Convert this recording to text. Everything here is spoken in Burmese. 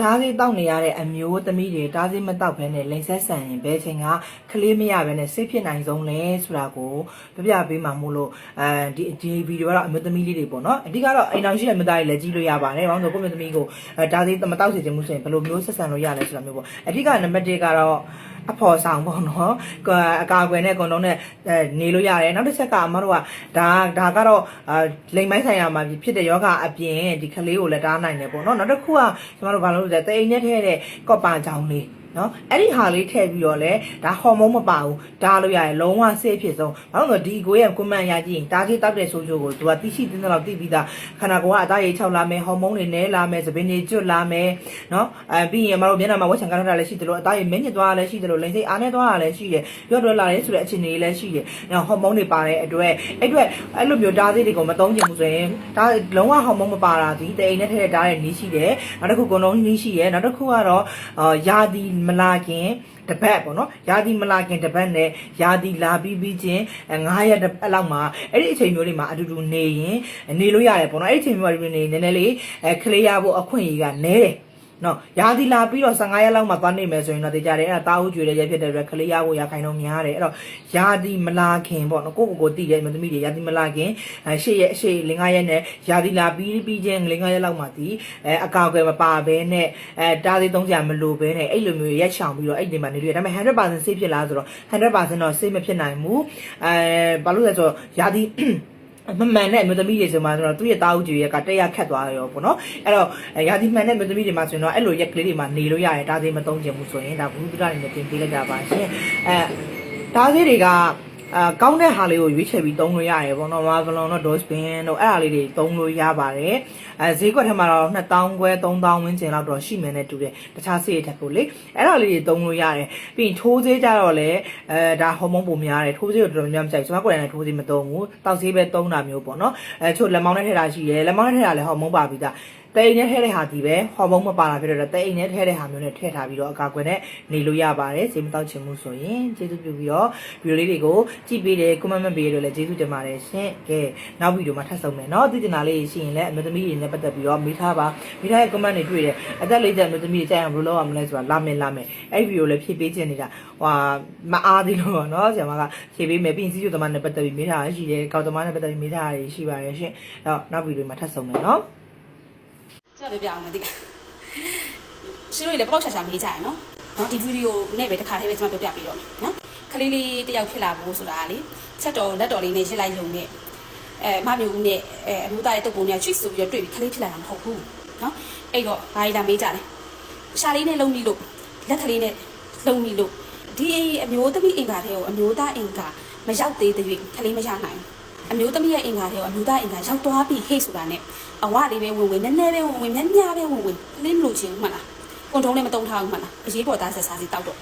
ဓားသေးတောက်နေရတဲ့အမျိုးသမီးတွေဓားသေးမတောက်ဘဲနဲ့လိန်ဆက်ဆန်ရင်ဘယ်ချိန်ကကလေးမရဘဲနဲ့စိတ်ဖြစ်နိုင်ဆုံးလဲဆိုတာကိုပြပြပေးမှာမို့လို့အဲဒီဒီဗီဒီယိုကတော့အမျိုးသမီးလေးတွေပေါ့နော်အဓိကတော့အိမ်တော်ရှိတဲ့မိသားစုလည်းကြည့်လို့ရပါတယ်။ဘာလို့လဲဆိုတော့ကိုယ့်မျိုးသမီးကိုအဲဓားသေးမတောက်စေချင်မှုဆိုရင်ဘယ်လိုမျိုးဆက်ဆံလို့ရလဲဆိုတာမျိုးပေါ့။အဓိကနံပါတ်1ကတော့ အဖော်ဆောင်ပေါ့နော်အကာအကွယ်နဲ့ကွန်တုံးနဲ့အဲနေလို့ရတယ်နောက်တစ်ချက်ကအမတို့ကဒါဒါကတော့အာလိမ်မိုင်းဆိုင်ရာမှာဖြစ်တဲ့ယောဂအပြင်ဒီကလေးကိုလည်းတားနိုင်တယ်ပေါ့နော်နောက်တစ်ခုကကျမတို့ဘာလို့လဲဆိုတော့တိမ်နဲ့ထဲတဲ့ကော့ပါချောင်းလေး နော်အဲ့ဒီဟာလေးထည့်ပြီးတော့လဲဒါဟော်မုန်းမပါဘူးဒါလို့ရတယ်လုံးဝဆေးဖြစ်ဆုံးဘာလို့လဲဒီကိုရဲ့ကွန်မန်ရကြည့်ရင်ဒါကြီးတောက်တဲ့ဆိုးချိုးကိုသူကတိရှိတင်းတဲ့လောက်တိပြီးသားခန္ဓာကိုယ်ကအသားရည်၆လာမယ်ဟော်မုန်းတွေနဲလာမယ်သပင်းတွေကျွတ်လာမယ်နော်အဲပြီးရင်မတို့မျက်နှာမှာဝက်ချံကားထားတာလည်းရှိတယ်လို့အသားရည်မင်းညစ်သွားတာလည်းရှိတယ်လို့လိန်စိတ်အားနဲ့သွားတာလည်းရှိတယ်ရော့တွဲလာတယ်ဆိုတဲ့အခြေအနေလည်းရှိတယ်နော်ဟော်မုန်းတွေပါတဲ့အတွက်အဲ့အတွက်အဲ့လိုမျိုးဓာတ်သေးတွေကိုမသုံးချင်ဘူးဆိုရင်ဒါလုံးဝဟော်မုန်းမပါတာဒီတိမ်နဲ့ထည့်တဲ့ဓာတ်ရဲ့နီးရှိတယ်နောက်တစ်ခုကုံလုံးနီးရှိတယ်နောက်တစ်ခုကတော့အာယာဒီမလာခင်တပတ်ပေါ့နော်ယာဒီမလာခင်တပတ်နဲ့ယာဒီလာပြီးပြီးချင်း9ရက်အလောက်မှာအဲ့ဒီအချိန်မျိုးတွေမှာအတူတူနေရင်နေလို့ရတယ်ပေါ့နော်အဲ့ဒီအချိန်မျိုးတွေနေနည်းနည်းလေးအဲခလေးရဖို့အခွင့်အရေးကနည်းတယ် နော်ရာသီလာပြီးတော့15ရက်လောက်မှသွားနေမယ်ဆိုရင်တော့တေကြတယ်အဲ့ဒါတာဦးကျွေတဲ့ရက်ဖြစ်တဲ့အတွက်ကလေးရဖို့ရခိုင်တော့များတယ်အဲ့တော့ရာသီမလာခင်ပေါ့နော်ကိုကိုကိုတည်တယ်မသမီးတွေရာသီမလာခင်အဲရှေ့ရက်ရှေ့5ရက်နဲ့ရာသီလာပြီးပြီးချင်း5ရက်လောက်မှဒီအဲအကာအကွယ်မပါဘဲနဲ့အဲတားသေးသုံးကြမလို့ဘဲနဲ့အဲ့လိုမျိုးရက်ချောင်ပြီးတော့အဲ့ဒီမှာနေတွေ့ဒါပေမဲ့100%ဆေးဖြစ်လားဆိုတော့100%တော့ဆေးမဖြစ်နိုင်ဘူးအဲဘာလို့လဲဆိုတော့ရာသီ မမှန်တဲ့အမျိုးသမီးတွေဆိုမှဆိုတော့သူ့ရဲ့တာအုပ်ကြီးရဲ့ကတက်ရခတ်သွားရောပေါ့နော်အဲ့တော့ရာသီမှန်တဲ့အမျိုးသမီးတွေမှာဆိုရင်တော့အဲ့လိုရက်ကလေးတွေမှာနေလို့ရတယ်ဒါသေးမသုံးချင်ဘူးဆိုရင်ဒါဘူးသူရနေနဲ့တင်ပေးလိုက်တာပါရှင်အဲဒါသေးတွေက အာကောင်းတဲ့ဟာလေးကိုရွေးချယ်ပြီးသုံးလို့ရတယ်ပေါ့နော်မာဗလွန်တော့ dosbin တို့အဲ့ဟာလေးတွေသုံးလို့ရပါတယ်အဲဈေးကွက်ထဲမှာတော့2000ခွဲ3000ဝန်းကျင်လောက်တော့ရှိမယ်နဲ့တူတယ်တခြားဆေးတွေထက်ပိုလေအဲ့ဒါလေးတွေသုံးလို့ရတယ်ပြီးရင်ထိုးဆေးကြတော့လေအဲဒါဟော်မုန်းပုံများတယ်ထိုးဆေးကိုတော်တော်များများမကြိုက်ဘူးကျွန်မကိုယ်တိုင်လည်းထိုးဆေးမသုံးဘူးတောက်ဆေးပဲသုံးတာမျိုးပေါ့နော်အဲချို့လက်မောင်းနဲ့ထည့်တာရှိတယ်လက်မောင်းနဲ့ထည့်တာလည်းဟော်မုန်းပါပြီးသား တိတ်နဲ့ထဲတဲ့ဟာဒီပဲဟော်မုန်းမပါတာဖြစ်တော့တိတ်နဲ့ထဲတဲ့ဟာမျိုးနဲ့ထည့်ထားပြီးတော့အကာအကွယ်နဲ့နေလို့ရပါတယ်စေးမတောက်ချင်မှုဆိုရင်ကျေးဇူးပြုပြီးတော့ဗီဒီယိုလေးတွေကိုကြည့်ပေးတယ်ကွန်မန့်မပေးရတော့လည်းကျေးဇူးတင်ပါတယ်ရှင်ကဲနောက်ဗီဒီယိုမှာထပ်ဆုံမယ်เนาะသိတင်တာလေးရှိရင်လည်းအမျိုးသမီးတွေနဲ့ပတ်သက်ပြီးတော့မိထားပါမိထားရဲ့ကွန်မန့်တွေတွေ့တယ်အသက်လေးတဲ့အမျိုးသမီးတွေကြာရင်ဘယ်လိုလုပ်ရမလဲဆိုတာလာမယ်လာမယ်အဲ့ဗီဒီယိုလည်းဖြည့်ပေးခြင်းနေတာဟွာမအားသေးလို့ပေါ့เนาะဆရာမကဖြည့်ပေးမယ်ပြီးရင်စီးကျူသမားနဲ့ပတ်သက်ပြီးမိထားရရှိတယ်ကောက်သမားနဲ့ပတ်သက်ပြီးမိထားရရှိပါတယ်ရှင်အဲ့တော့နောက်ဗီဒီယိုမှာထပ်ဆုံမယ်เนาะ ကျွန်တော်ပြောပြအောင်မသိရှင်တို့လည်းပေါ့ချာချာမေးကြရနော်နော်ဒီဗီဒီယိုနဲ့ပဲတစ်ခါတည်းပဲကျွန်တော်ပြောပြပေးတော့မယ်နော်ခလေးလေးတယောက်ဖြစ်လာဖို့ဆိုတာလေချက်တော်လက်တော်လေးနဲ့ရှင်းလိုက်လုံနဲ့အဲမမျိုးဦးနဲ့အဲအမှုသားရဲ့တုပ်ပုံနဲ့ချွိဆိုပြီးတော့တွေ့ပြီးခလေးဖြစ်လာတာမဟုတ်ဘူးနော်အဲ့တော့ဘာလဲလာမေးကြတယ်ရှာလေးနဲ့လုံပြီးလို့လက်ကလေးနဲ့လုံပြီးလို့ဒီအမျိုးသမီးအင်္ဂါတွေကိုအမျိုးသားအင်္ဂါမရောက်သေးတဲ့၍ခလေးမရနိုင်ဘူး အမျိုးသမီးရဲ့အင်္ဂါတွေကိုအမျိုးသားအင်္ဂါရောက်သွားပြီဟေ့ဆိုတာနဲ့အဝလေးပဲဝင်ဝင်နည်းနည်းပဲဝင်ဝင်များများပဲဝင်ဝင်လင်းလို့ချင်းမှတ်လားကွန်ထုံးလည်းမတုံထားဘူးမှတ်လားအရေးပေါ်သားဆက်စားစီတောက်တော့